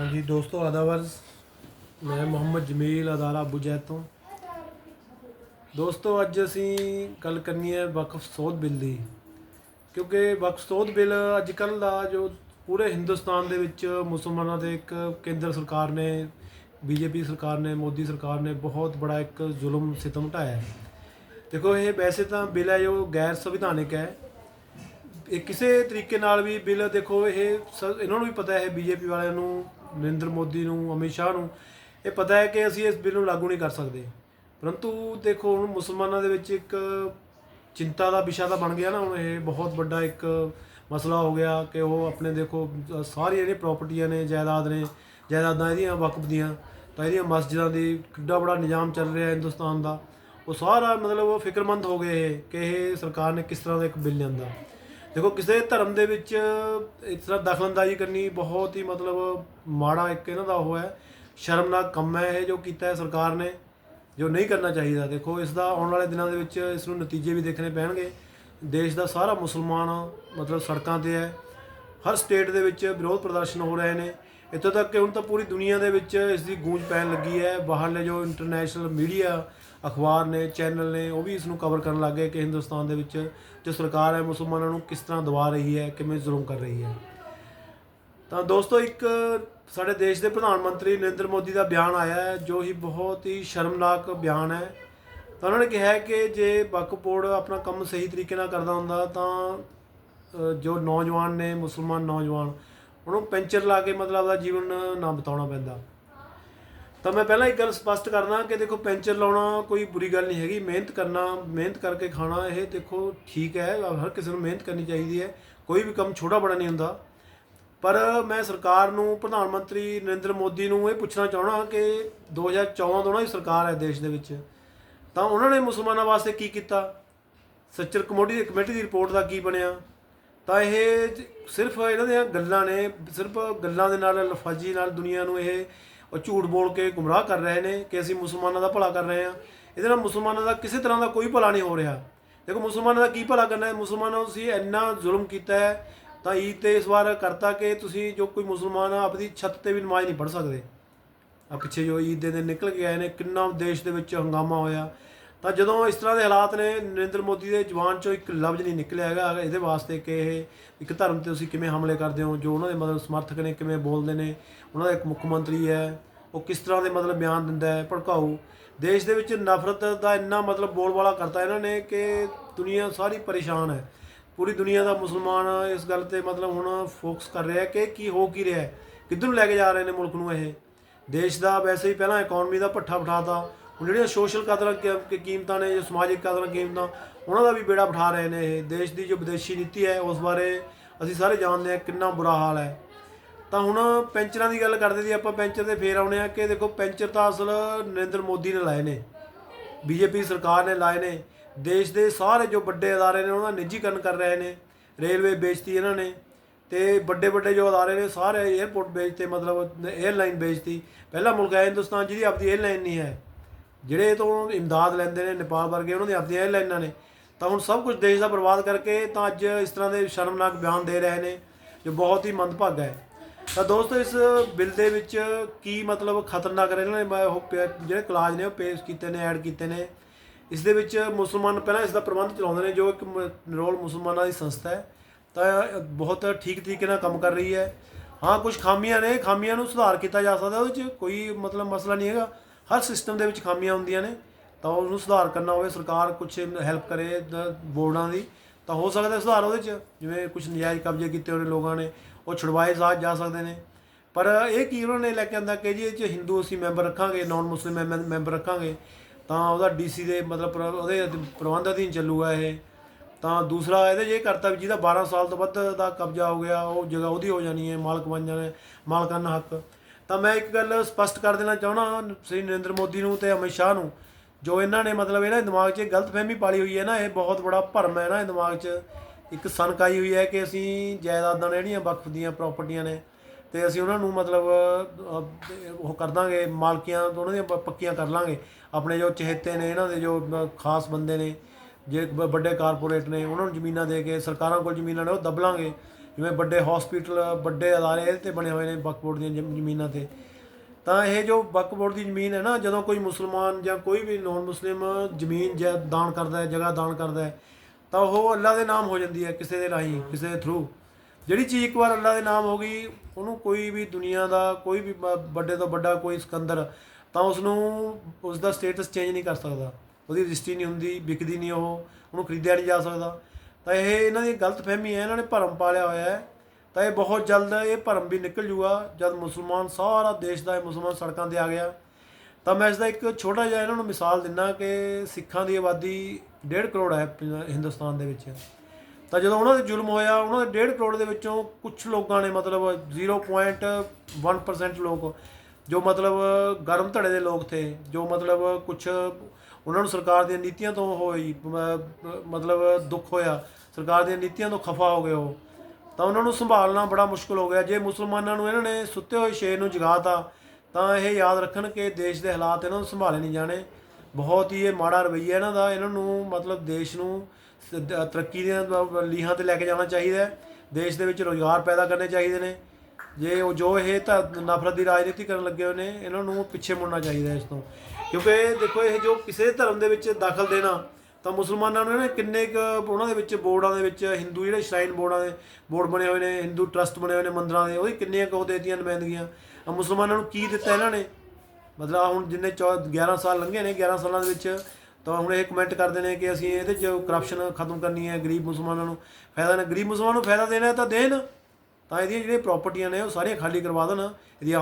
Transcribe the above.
ਹਾਂਜੀ, ਦੋਸਤੋ ਆਦਾਵਰ ਮੈਂ ਮੁਹੰਮਦ ਜਮੀਲ, ਅਦਾਰਾ ਅਬੂ ਜੈਦ ਤੋਂ। ਦੋਸਤੋ, ਅੱਜ ਅਸੀਂ ਗੱਲ ਕਰਨੀ ਹੈ ਵਕਫ ਸੋਧ ਬਿੱਲ ਦੀ। ਕਿਉਂਕਿ ਵਕਫ ਸੋਧ ਬਿੱਲ ਅੱਜ ਕੱਲ ਦਾ ਜੋ ਪੂਰੇ ਹਿੰਦੁਸਤਾਨ ਦੇ ਵਿੱਚ ਮੁਸਲਮਾਨਾਂ ਦੇ ਇੱਕ ਕੇਂਦਰ ਸਰਕਾਰ ਨੇ, ਬੀਜੇਪੀ ਸਰਕਾਰ ਨੇ, ਮੋਦੀ ਸਰਕਾਰ ਨੇ ਬਹੁਤ ਬੜਾ ਇੱਕ ਜ਼ੁਲਮ ਸਿਤਮ ਢਾਇਆ ਹੈ। ਦੇਖੋ, ਇਹ ਵੈਸੇ ਤਾਂ ਬਿੱਲ ਹੈ, ਜੋ ਗੈਰ ਸੰਵਿਧਾਨਿਕ ਹੈ। ਇਹ ਕਿਸੇ ਤਰੀਕੇ ਨਾਲ ਵੀ ਬਿੱਲ ਦੇਖੋ, ਇਹ ਸ- ਇਹਨਾਂ ਨੂੰ ਵੀ ਪਤਾ ਹੈ ਬੀਜੇਪੀ ਵਾਲਿਆਂ ਨੂੰ ਨਰਿੰਦਰ ਮੋਦੀ ਨੂੰ, ਅਮਿਤ ਸ਼ਾਹ ਨੂੰ, ਇਹ ਪਤਾ ਹੈ ਕਿ ਅਸੀਂ ਇਸ ਬਿੱਲ ਨੂੰ ਲਾਗੂ ਨਹੀਂ ਕਰ ਸਕਦੇ। ਪਰੰਤੂ ਦੇਖੋ, ਹੁਣ ਮੁਸਲਮਾਨਾਂ ਦੇ ਵਿੱਚ ਇੱਕ ਚਿੰਤਾ ਦਾ ਵਿਸ਼ਾ ਤਾਂ ਬਣ ਗਿਆ ਨਾ, ਹੁਣ ਇਹ ਬਹੁਤ ਵੱਡਾ ਇੱਕ ਮਸਲਾ ਹੋ ਗਿਆ ਕਿ ਉਹ ਆਪਣੇ ਦੇਖੋ, ਸਾਰੀਆਂ ਜਿਹੜੀਆਂ ਪ੍ਰਾਪਰਟੀਆਂ ਨੇ, ਜਾਇਦਾਦ ਨੇ, ਜਾਇਦਾਦਾਂ ਇਹਦੀਆਂ ਵਕਫ ਦੀਆਂ, ਤਾਂ ਇਹਦੀਆਂ ਮਸਜਿਦਾਂ ਦੀ ਕਿੱਡਾ ਬੜਾ ਨਿਜ਼ਾਮ ਚੱਲ ਰਿਹਾ ਹਿੰਦੁਸਤਾਨ ਦਾ। ਉਹ ਸਾਰਾ ਮਤਲਬ ਉਹ ਫਿਕਰਮੰਦ ਹੋ ਗਏ ਇਹ, ਕਿ ਇਹ ਸਰਕਾਰ ਨੇ ਕਿਸ ਤਰ੍ਹਾਂ ਦਾ ਇੱਕ ਬਿੱਲ ਲਿਆਂਦਾ। ਦੇਖੋ, ਕਿਸੇ ਧਰਮ ਦੇ ਵਿੱਚ ਇਸ ਤਰ੍ਹਾਂ ਦਖਲਅੰਦਾਜ਼ੀ ਕਰਨੀ ਬਹੁਤ ਹੀ ਮਤਲਬ ਮਾੜਾ ਇੱਕ ਇਹਨਾਂ ਦਾ ਉਹ ਹੈ। ਸ਼ਰਮਨਾਕ ਕੰਮ ਹੈ ਇਹ ਜੋ ਕੀਤਾ ਹੈ ਸਰਕਾਰ ਨੇ, ਜੋ ਨਹੀਂ ਕਰਨਾ ਚਾਹੀਦਾ। ਦੇਖੋ, ਇਸ ਦਾ ਆਉਣ ਵਾਲੇ ਦਿਨਾਂ ਦੇ ਵਿੱਚ ਇਸ ਨੂੰ ਨਤੀਜੇ ਵੀ ਦੇਖਣੇ ਪੈਣਗੇ। ਦੇਸ਼ ਦਾ ਸਾਰਾ ਮੁਸਲਮਾਨ ਮਤਲਬ ਸੜਕਾਂ ਤੇ ਹੈ। ਹਰ ਸਟੇਟ ਦੇ ਵਿੱਚ ਵਿਰੋਧ ਪ੍ਰਦਰਸ਼ਨ ਹੋ ਰਹੇ ਨੇ। ਇੱਥੋਂ ਤੱਕ ਕਿ ਹੁਣ ਤਾਂ ਪੂਰੀ ਦੁਨੀਆ ਦੇ ਵਿੱਚ ਇਸ ਦੀ ਗੂੰਜ ਪੈਣ ਲੱਗੀ ਹੈ। ਬਾਹਰਲੇ ਜੋ ਇੰਟਰਨੈਸ਼ਨਲ ਮੀਡੀਆ ਅਖਬਾਰ ਨੇ ਚੈਨਲ ਨੇ, ਉਹ ਵੀ ਇਸ ਨੂੰ ਕਵਰ ਕਰਨ ਲੱਗ ਗਏ ਕਿ ਹਿੰਦੁਸਤਾਨ ਦੇ ਵਿੱਚ ਜੋ ਸਰਕਾਰ ਹੈ, ਮੁਸਲਮਾਨਾਂ ਨੂੰ ਕਿਸ ਤਰ੍ਹਾਂ ਦਬਾ ਰਹੀ ਹੈ, ਕਿਵੇਂ ਜ਼ੁਲਮ ਕਰ ਰਹੀ ਹੈ। ਤਾਂ ਦੋਸਤੋ, ਇੱਕ ਸਾਡੇ ਦੇਸ਼ ਦੇ ਪ੍ਰਧਾਨ ਮੰਤਰੀ ਨਰਿੰਦਰ ਮੋਦੀ ਦਾ ਬਿਆਨ ਆਇਆ ਹੈ, ਜੋ ਹੀ ਬਹੁਤ ਹੀ ਸ਼ਰਮਨਾਕ ਬਿਆਨ ਹੈ। ਤਾਂ ਉਹਨਾਂ ਨੇ ਕਿਹਾ ਕਿ ਜੇ ਵਕਫ ਬੋਰਡ ਆਪਣਾ ਕੰਮ ਸਹੀ ਤਰੀਕੇ ਨਾਲ ਕਰਦਾ ਹੁੰਦਾ, ਤਾਂ ਜੋ ਨੌਜਵਾਨ ਨੇ, ਮੁਸਲਮਾਨ ਨੌਜਵਾਨ, ਉਹਨੂੰ ਪੈਂਚਰ ਲਾ ਕੇ ਮਤਲਬ ਆਪਦਾ ਜੀਵਨ ਨਾ ਬਿਤਾਉਣਾ ਪੈਂਦਾ। ਤਾਂ ਮੈਂ ਪਹਿਲਾਂ ਇੱਕ ਗੱਲ ਸਪਸ਼ਟ ਕਰਨਾ ਕਿ ਦੇਖੋ ਪੈਂਚਰ ਲਾਉਣਾ ਕੋਈ ਬੁਰੀ ਗੱਲ ਨਹੀਂ ਹੈਗੀ, ਮਿਹਨਤ ਕਰਨਾ, ਮਿਹਨਤ ਕਰਕੇ ਖਾਣਾ ਇਹ ਦੇਖੋ ਠੀਕ ਹੈ, ਹਰ ਕਿਸੇ ਨੂੰ ਮਿਹਨਤ ਕਰਨੀ ਚਾਹੀਦੀ ਹੈ, ਕੋਈ ਵੀ ਕੰਮ ਛੋਟਾ ਬੜਾ ਨਹੀਂ ਹੁੰਦਾ। ਪਰ ਮੈਂ ਸਰਕਾਰ ਨੂੰ, ਪ੍ਰਧਾਨ ਮੰਤਰੀ ਨਰਿੰਦਰ ਮੋਦੀ ਨੂੰ ਇਹ ਪੁੱਛਣਾ ਚਾਹਣਾ ਕਿ 2014 ਤੋਂ ਉਹਨਾਂ ਦੀ ਸਰਕਾਰ ਹੈ ਦੇਸ਼ ਦੇ ਵਿੱਚ, ਤਾਂ ਉਹਨਾਂ ਨੇ ਮੁਸਲਮਾਨਾਂ ਵਾਸਤੇ ਕੀ ਕੀਤਾ? ਸੱਚਰ ਕਮੇਟੀ ਦੀ ਕਮੇਟੀ ਦੀ ਰਿਪੋਰਟ ਦਾ ਕੀ ਬਣਿਆ? ਤਾਂ ਇਹ ਸਿਰਫ ਇਹਨਾਂ ਦੀਆਂ ਗੱਲਾਂ ਨੇ, ਸਿਰਫ ਗੱਲਾਂ ਦੇ ਨਾਲ ਲਫਾਜੀ ਨਾਲ ਦੁਨੀਆ ਨੂੰ ਇਹ ਉਹ ਝੂਠ ਬੋਲ ਕੇ ਗੁੰਮਰਾਹ ਕਰ ਰਹੇ ਨੇ ਕਿ ਅਸੀਂ ਮੁਸਲਮਾਨਾਂ ਦਾ ਭਲਾ ਕਰ ਰਹੇ ਹਾਂ। ਇਹਦੇ ਨਾਲ ਮੁਸਲਮਾਨਾਂ ਦਾ ਕਿਸੇ ਤਰ੍ਹਾਂ ਦਾ ਕੋਈ ਭਲਾ ਨਹੀਂ ਹੋ ਰਿਹਾ। ਦੇਖੋ, ਮੁਸਲਮਾਨਾਂ ਦਾ ਕੀ ਭਲਾ ਕਰਨਾ ਹੈ? ਮੁਸਲਮਾਨਾਂ ਨੂੰ ਤੁਸੀਂ ਇੰਨਾ ਜ਼ੁਲਮ ਕੀਤਾ ਹੈ, ਤਾਂ ਈਦ ਤੇ ਇਸ ਵਾਰ ਕਰਤਾ ਕਿ ਤੁਸੀਂ ਜੋ ਕੋਈ ਮੁਸਲਮਾਨ ਆ ਆਪਣੀ ਛੱਤ ਤੇ ਵੀ ਨਮਾਜ਼ ਨਹੀਂ ਪੜ੍ਹ ਸਕਦੇ। ਆ ਪਿੱਛੇ ਜੋ ਈਦ ਦੇ ਦਿਨ ਨਿਕਲ ਕੇ ਆਏ ਨੇ, ਕਿੰਨਾ ਦੇਸ਼ ਦੇ ਵਿੱਚ ਹੰਗਾਮਾ ਹੋਇਆ। ਤਾਂ ਜਦੋਂ ਇਸ ਤਰ੍ਹਾਂ ਦੇ ਹਾਲਾਤ ਨੇ, ਨਰਿੰਦਰ ਮੋਦੀ ਦੇ ਜ਼ੁਬਾਨ ਚੋਂ ਇੱਕ ਲਫ਼ਜ਼ ਨਹੀਂ ਨਿਕਲਿਆ ਹੈਗਾ ਇਹਦੇ ਵਾਸਤੇ ਕਿ ਇਹ ਇੱਕ ਧਰਮ ਤੇ ਤੁਸੀਂ ਕਿਵੇਂ ਹਮਲੇ ਕਰਦੇ ਹੋ, ਜੋ ਉਹਨਾਂ ਦੇ ਮਤਲਬ ਸਮਰਥਕ ਨੇ ਕਿਵੇਂ ਬੋਲਦੇ ਨੇ, ਉਹਨਾਂ ਦਾ ਇੱਕ ਮੁੱਖ ਮੰਤਰੀ ਹੈ, ਉਹ ਕਿਸ ਤਰ੍ਹਾਂ ਦੇ ਮਤਲਬ ਬਿਆਨ ਦਿੰਦਾ ਹੈ, ਭੜਕਾਊ। ਦੇਸ਼ ਦੇ ਵਿੱਚ ਨਫ਼ਰਤ ਦਾ ਇੰਨਾ ਮਤਲਬ ਬੋਲਬਾਲਾ ਕਰਤਾ ਇਹਨਾਂ ਨੇ ਕਿ ਦੁਨੀਆ ਸਾਰੀ ਪਰੇਸ਼ਾਨ ਹੈ। ਪੂਰੀ ਦੁਨੀਆ ਦਾ ਮੁਸਲਮਾਨ ਇਸ ਗੱਲ ਤੇ ਮਤਲਬ ਹੁਣ ਫੋਕਸ ਕਰ ਰਿਹਾ ਕਿ ਕੀ ਹੋ ਕੀ ਰਿਹਾ ਹੈ, ਕਿੱਧਰ ਨੂੰ ਲੈ ਕੇ ਜਾ ਰਹੇ ਨੇ ਮੁਲਕ ਨੂੰ ਇਹ? ਦੇਸ਼ ਦਾ ਵੈਸੇ ਹੀ ਪਹਿਲਾਂ ਇਕਨੋਮੀ ਦਾ ਪੱਠਾ ਬਿਠਾਤਾ ਹੁਣ ਜਿਹੜੀਆਂ ਸੋਸ਼ਲ ਕਦਰਾਂ ਕ- ਕੀਮਤਾਂ ਨੇ ਜੋ ਸਮਾਜਿਕ ਕਦਰਾਂ ਕੀਮਤਾਂ, ਉਹਨਾਂ ਦਾ ਵੀ ਬੇੜਾ ਬਿਠਾ ਰਹੇ ਨੇ ਇਹ। ਦੇਸ਼ ਦੀ ਜੋ ਵਿਦੇਸ਼ੀ ਨੀਤੀ ਹੈ, ਉਸ ਬਾਰੇ ਅਸੀਂ ਸਾਰੇ ਜਾਣਦੇ ਹਾਂ ਕਿੰਨਾ ਬੁਰਾ ਹਾਲ ਹੈ। ਤਾਂ ਹੁਣ ਪੈਂਚਰਾਂ ਦੀ ਗੱਲ ਕਰਦੇ ਸੀ ਆਪਾਂ, ਪੈਂਚਰ ਤੇ ਫੇਰ ਆਉਣੇ ਆ ਕਿ ਦੇਖੋ ਪੈਂਚਰ ਤਾਂ ਅਸਲ ਨਰਿੰਦਰ ਮੋਦੀ ਨੇ ਲਾਏ ਨੇ। ਬੀਜੇਪੀ ਸਰਕਾਰ ਨੇ ਲਾਏ ਨੇ। ਦੇਸ਼ ਦੇ ਸਾਰੇ ਜੋ ਵੱਡੇ ادارے ਨੇ, ਉਹਨਾਂ ਦਾ ਨਿੱਜੀਕਰਨ ਕਰ ਰਹੇ ਨੇ। ਰੇਲਵੇ ਵੇਚਤੀ ਇਹਨਾਂ ਨੇ। ਤੇ ਵੱਡੇ ਵੱਡੇ ਜੋ ادارے ਨੇ, ਸਾਰੇ 에ਅਰਪੋਰਟ ਵੇਚਤੇ, ਮਤਲਬ 에ਅਰਲਾਈਨ ਵੇਚਤੀ। ਪਹਿਲਾ ਮੁਲਕ ਹੈ, ਹਿੰਦੁਸਤਾਨ ਜਿਹਦੀ ਆਪਦੀ 에ਅਰਲਾਈਨ ਨਹੀਂ ਹੈ। ਜਿਹੜੇ ਤੋਂ ਇਮਦਾਦ ਲੈਂਦੇ ਨੇ ਨੇਪਾਲ ਵਰਗੇ, ਉਹਨਾਂ ਦੀ ਆਪਦੀਆਂ 에ਅਰਲਾਈਨਾਂ ਨੇ। ਤਾਂ ਹੁਣ ਸਭ ਕੁਝ ਦੇਸ਼ ਦਾ ਬਰਬਾਦ ਕਰਕੇ ਤਾਂ ਅੱਜ ਇਸ ਤਰ੍ਹਾਂ ਦੇ ਸ਼ਰਮਨਾਕ ਬਿਆਨ ਦੇ ਰਹੇ ਨੇ, ਜੋ ਬਹੁਤ ਹੀ ਮੰਦਭਾਗਾ ਹੈ। ਤਾਂ ਦੋਸਤੋ, ਇਸ ਬਿੱਲ ਦੇ ਵਿੱਚ ਕੀ ਮਤਲਬ ਖਤਰਨਾਕ ਇਹਨਾਂ ਨੇ ਉਹ ਪੇ- ਜਿਹੜੇ ਕਲਾਜ ਨੇ ਉਹ ਪੇਸ਼ ਕੀਤੇ ਨੇ, ਐਡ ਕੀਤੇ ਨੇ। ਇਸ ਦੇ ਵਿੱਚ ਮੁਸਲਮਾਨ ਪਹਿਲਾਂ ਇਸ ਦਾ ਪ੍ਰਬੰਧ ਚਲਾਉਂਦੇ ਨੇ, ਜੋ ਇੱਕ ਮ- ਨਿਰੋਲ ਮੁਸਲਮਾਨਾਂ ਦੀ ਸੰਸਥਾ ਹੈ। ਤਾਂ ਬਹੁਤ ਠੀਕ ਤਰੀਕੇ ਨਾਲ ਕੰਮ ਕਰ ਰਹੀ ਹੈ। ਹਾਂ ਕੁਝ ਖਾਮੀਆਂ ਨੇ, ਖਾਮੀਆਂ ਨੂੰ ਸੁਧਾਰ ਕੀਤਾ ਜਾ ਸਕਦਾ, ਉਹਦੇ 'ਚ ਕੋਈ ਮਤਲਬ ਮਸਲਾ ਨਹੀਂ ਹੈਗਾ। ਹਰ ਸਿਸਟਮ ਦੇ ਵਿੱਚ ਖਾਮੀਆਂ ਹੁੰਦੀਆਂ ਨੇ, ਤਾਂ ਉਹਨੂੰ ਸੁਧਾਰ ਕਰਨਾ ਹੋਵੇ, ਸਰਕਾਰ ਕੁਝ ਹੈਲਪ ਕਰੇ ਬੋਰਡਾਂ ਦੀ, ਤਾਂ ਹੋ ਸਕਦਾ ਸੁਧਾਰ ਉਹਦੇ 'ਚ। ਜਿਵੇਂ ਕੁਝ ਨਜਾਇਜ਼ ਕਬਜ਼ੇ ਕੀਤੇ ਹੋਏ ਲੋਕਾਂ ਨੇ, ਉਹ ਛੁਡਵਾਏ ਜਾ ਜਾ ਸਕਦੇ ਨੇ। ਪਰ ਇਹ ਕੀ ਉਹਨਾਂ ਨੇ ਲੈ ਕੇ ਆਂਦਾ ਕਿ ਜੀ ਇਹ 'ਚ ਹਿੰਦੂ ਅਸੀਂ ਮੈਂਬਰ ਰੱਖਾਂਗੇ ਨਾਨ ਮੁਸਲਿਮ ਮੈਂਬਰ- ਮੈਂਬਰ ਰੱਖਾਂਗੇ, ਤਾਂ ਉਹਦਾ ਡੀਸੀ ਦੇ ਮਤਲਬ ਪ੍ਰ- ਉਹਦੇ ਪ੍ਰਬੰਧ ਅਧੀਨ ਚੱਲੂਗਾ ਇਹ। ਤਾਂ ਦੂਸਰਾ ਇਹਦੇ 'ਚ ਇਹ ਕਰਤਾ ਵੀ ਜਿਹਦਾ 12 ਸਾਲ ਤੋਂ ਵੱਧ ਦਾ ਕਬਜ਼ਾ ਹੋ ਗਿਆ, ਉਹ ਜਗ੍ਹਾ ਉਹਦੀ ਹੋ ਜਾਣੀ ਹੈ, ਮਾਲਕ ਬਣ ਜਾਣਾ ਮਾਲਕਾਨਾ ਹੱਕ। ਤਾਂ ਮੈਂ ਇੱਕ ਗੱਲ ਸਪਸ਼ਟ ਕਰ ਦੇਣਾ ਚਾਹਣਾ ਸ੍ਰੀ ਨਰਿੰਦਰ ਮੋਦੀ ਨੂੰ ਤੇ ਅਮਿਤ ਸ਼ਾਹ ਨੂੰ, ਜੋ ਇਹਨਾਂ ਨੇ ਮਤਲਬ ਇਹਨਾਂ ਦੇ ਦਿਮਾਗ 'ਚ ਇਹ ਗਲਤਫਹਿਮੀ ਪਾਲੀ ਹੋਈ ਹੈ ਨਾ, ਇਹ ਬਹੁਤ ਬੜਾ ਭਰਮ ਹੈ ਨਾ, ਇਹ ਦਿਮਾਗ 'ਚ ਇੱਕ ਸਨਕਾਈ ਹੋਈ ਹੈ ਕਿ ਅਸੀਂ ਜਾਇਦਾਦਾਂ ਨੇ ਜਿਹੜੀਆਂ ਵਕਫ ਦੀਆਂ ਪ੍ਰਾਪਰਟੀਆਂ ਨੇ ਤੇ ਅਸੀਂ ਉਹਨਾਂ ਨੂੰ ਮਤਲਬ ਉਹ ਕਰ ਦਾਂਗੇ, ਮਾਲਕੀਆਂ ਉਹਨਾਂ ਦੀਆਂ ਪੱਕੀਆਂ ਕਰ ਲਾਂਗੇ। ਆਪਣੇ ਜੋ ਚਹੇਤੇ ਨੇ ਇਹਨਾਂ ਦੇ, ਜੋ ਖਾਸ ਬੰਦੇ ਨੇ, ਜੇ ਵੱਡੇ ਕਾਰਪੋਰੇਟ ਨੇ, ਉਹਨਾਂ ਨੂੰ ਜ਼ਮੀਨਾਂ ਦੇ ਕੇ ਸਰਕਾਰਾਂ ਕੋਲ ਜ਼ਮੀਨਾਂ ਨੇ, ਉਹ ਦਬ ਲਾਂਗੇ। ਜਿਵੇਂ ਵੱਡੇ ਹਸਪੀਟਲ ਵੱਡੇ ਅਦਾਰੇ ਇਹਦੇ ਤੇ ਬਣੇ ਹੋਏ ਨੇ ਵਕਫ ਬੋਰਡ ਦੀਆਂ ਜ਼ਮ- ਜ਼ਮੀਨਾਂ ਤੇ। ਤਾਂ ਇਹ ਜੋ ਵਕਫ ਬੋਰਡ ਦੀ ਜ਼ਮੀਨ ਹੈ ਨਾ, ਜਦੋਂ ਕੋਈ ਮੁਸਲਮਾਨ ਜਾਂ ਕੋਈ ਵੀ ਨੌਨ ਮੁਸਲਿਮ ਜ਼ਮੀਨ ਜਾਂ ਦਾਨ ਕਰਦਾ ਹੈ, ਜਗ੍ਹਾ ਦਾਨ ਕਰਦਾ ਹੈ, ਤਾਂ ਉਹ ਅੱਲਾ ਦੇ ਨਾਮ ਹੋ ਜਾਂਦੀ ਹੈ ਕਿਸੇ ਦੇ ਰਾਹੀਂ, ਕਿਸੇ ਦੇ ਥਰੂ ਜਿਹੜੀ ਚੀਜ਼ ਇੱਕ ਵਾਰ ਅੱਲਾ ਦੇ ਨਾਮ ਹੋ ਗਈ, ਉਹਨੂੰ ਕੋਈ ਵੀ ਦੁਨੀਆ ਦਾ, ਕੋਈ ਵੀ ਵੱਡੇ ਤੋਂ ਵੱਡਾ ਕੋਈ ਸਿਕੰਦਰ, ਤਾਂ ਉਸ ਨੂੰ ਉਸ ਦਾ ਸਟੇਟਸ ਚੇਂਜ ਨਹੀਂ ਕਰ ਸਕਦਾ। ਉਹਦੀ ਰਜਿਸਟਰੀ ਨਹੀਂ ਹੁੰਦੀ, ਵਿਕਦੀ ਨਹੀਂ ਉਹ, ਉਹਨੂੰ ਖਰੀਦਿਆ ਨਹੀਂ ਜਾ ਸਕਦਾ। ਤਾਂ ਇਹ ਇਹਨਾਂ ਦੀ ਗਲਤ ਫਹਿਮੀ ਹੈ, ਇਹਨਾਂ ਨੇ ਭਰਮ ਪਾਲਿਆ ਹੋਇਆ ਹੈ। ਤਾਂ ਇਹ ਬਹੁਤ ਜਲਦ ਇਹ ਭਰਮ ਵੀ ਨਿਕਲ ਜੂਗਾ, ਜਦ ਮੁਸਲਮਾਨ ਸਾਰਾ ਦੇਸ਼ ਦਾ ਇਹ ਮੁਸਲਮਾਨ ਸੜਕਾਂ ਤੇ ਆ ਗਿਆ। ਤਾਂ ਮੈਂ ਇਸ ਦਾ ਇੱਕ ਛੋਟਾ ਜਿਹਾ ਇਹਨਾਂ ਨੂੰ ਮਿਸਾਲ ਦਿੰਦਾ ਕਿ ਸਿੱਖਾਂ ਦੀ ਆਬਾਦੀ 1.5 ਕਰੋੜ ਹੈ ਹਿੰਦੁਸਤਾਨ ਦੇ ਵਿੱਚ। ਤਾਂ ਜਦੋਂ ਉਹਨਾਂ ਤੇ ਜ਼ੁਲਮ ਹੋਇਆ, ਉਹਨਾਂ ਦੇ 1.5 ਕਰੋੜ ਦੇ ਵਿੱਚੋਂ ਕੁਝ ਲੋਕਾਂ ਨੇ ਮਤਲਬ 0.1% ਲੋਕ, ਜੋ ਮਤਲਬ ਗਰਮ ਧੜੇ ਦੇ ਲੋਕ ਥੇ, ਜੋ ਮਤਲਬ ਕੁਝ ਉਹਨਾਂ ਨੂੰ ਸਰਕਾਰ ਦੀਆਂ ਨੀਤੀਆਂ ਤੋਂ ਹੋਈ, ਮ- ਮਤਲਬ ਦੁੱਖ ਹੋਇਆ। ਸਰਕਾਰ ਦੀਆਂ ਨੀਤੀਆਂ ਤੋਂ ਖਫਾ ਹੋ ਗਏ ਉਹ। ਤਾਂ ਉਹਨਾਂ ਨੂੰ ਸੰਭਾਲਣਾ ਬੜਾ ਮੁਸ਼ਕਲ ਹੋ ਗਿਆ। ਜੇ ਮੁਸਲਮਾਨਾਂ ਨੂੰ ਇਹਨਾਂ ਨੇ ਸੁੱਤੇ ਹੋਏ ਸ਼ੇਰ ਨੂੰ ਜਗਾਤਾ, ਤਾਂ ਇਹ ਯਾਦ ਰੱਖਣ ਕਿ ਦੇਸ਼ ਦੇ ਹਾਲਾਤ ਇਹਨਾਂ ਨੂੰ ਸੰਭਾਲੇ ਨਹੀਂ ਜਾਣੇ। ਬਹੁਤ ਹੀ ਇਹ ਮਾੜਾ ਰਵੱਈਆ ਇਹਨਾਂ ਦਾ। ਇਹਨਾਂ ਨੂੰ ਮਤਲਬ ਦੇਸ਼ ਨੂੰ ਤਰੱਕੀ ਦੀਆਂ ਲੀਹਾਂ ਤੇ ਲੈ ਕੇ ਜਾਣਾ ਚਾਹੀਦਾ ਹੈ। ਦੇਸ਼ ਦੇ ਵਿੱਚ ਰੋਜ਼ਗਾਰ ਪੈਦਾ ਕਰਨੇ ਚਾਹੀਦੇ ਨੇ। ਜੇ ਉਹ ਜੋ ਇਹ ਤਾਂ ਨਫ਼ਰਤ ਦੀ ਰਾਜਨੀਤੀ ਕਰਨ ਲੱਗੇ ਹੋਏ ਨੇ, ਇਹਨਾਂ ਨੂੰ ਪਿੱਛੇ ਮੁੜਨਾ ਚਾਹੀਦਾ ਇਸ ਤੋਂ। ਕਿਉਂਕਿ ਦੇਖੋ ਇਹ ਜੋ ਕਿਸੇ ਧਰਮ ਦੇ ਵਿੱਚ ਦਾਖਲ ਦੇਣਾ ਤਾਂ ਮੁਸਲਮਾਨਾਂ ਨੂੰ ਇਹਨੇ ਕਿੰਨੇ ਕੁ ਉਹਨਾਂ ਦੇ ਵਿੱਚ ਬੋਰਡਾਂ ਦੇ ਵਿੱਚ ਹਿੰਦੂ ਜਿਹੜੇ ਸ਼ਰਾਈਨ ਬੋਰਡਾਂ ਦੇ ਬੋਰਡ ਬਣੇ ਹੋਏ ਨੇ ਹਿੰਦੂ ਟਰਸਟ ਬਣੇ ਹੋਏ ਨੇ ਮੰਦਰਾਂ ਦੇ, ਉਹਦੀ ਕਿੰਨੀਆਂ ਕੁ ਉਹ ਦੇਤੀਆਂ ਨੁਮਾਇੰਦਗੀਆਂ। ਆਹ ਮੁਸਲਮਾਨਾਂ ਨੂੰ ਕੀ ਦਿੱਤਾ ਇਹਨਾਂ ਨੇ? ਮਤਲਬ ਹੁਣ ਜਿੰਨੇ ਚੌ 11 ਸਾਲ ਲੰਘੇ ਨੇ 11 ਸਾਲਾਂ ਦੇ ਵਿੱਚ, ਤਾਂ ਹੁਣ ਇਹ ਕਮੈਂਟ ਕਰਦੇ ਨੇ ਕਿ ਅਸੀਂ ਇਹਦੇ 'ਚ ਕਰਪਸ਼ਨ ਖਤਮ ਕਰਨੀ ਹੈ ਗਰੀਬ ਮੁਸਲਮਾਨਾਂ ਨੂੰ। ਫਾਇਦਾ ਨਾ, ਗਰੀਬ ਮੁਸਲਮਾਨਾਂ ਨੂੰ ਫਾਇਦਾ ਦੇਣਾ ਤਾਂ ਦੇਣ, ਤਾਂ ਇਹਦੀਆਂ ਜਿਹੜੀਆਂ ਪ੍ਰਾਪਰਟੀਆਂ ਨੇ ਉਹ ਸਾਰੀਆਂ ਖਾਲੀ ਕਰਵਾ ਦੇਣ, ਇਹਦੀਆਂ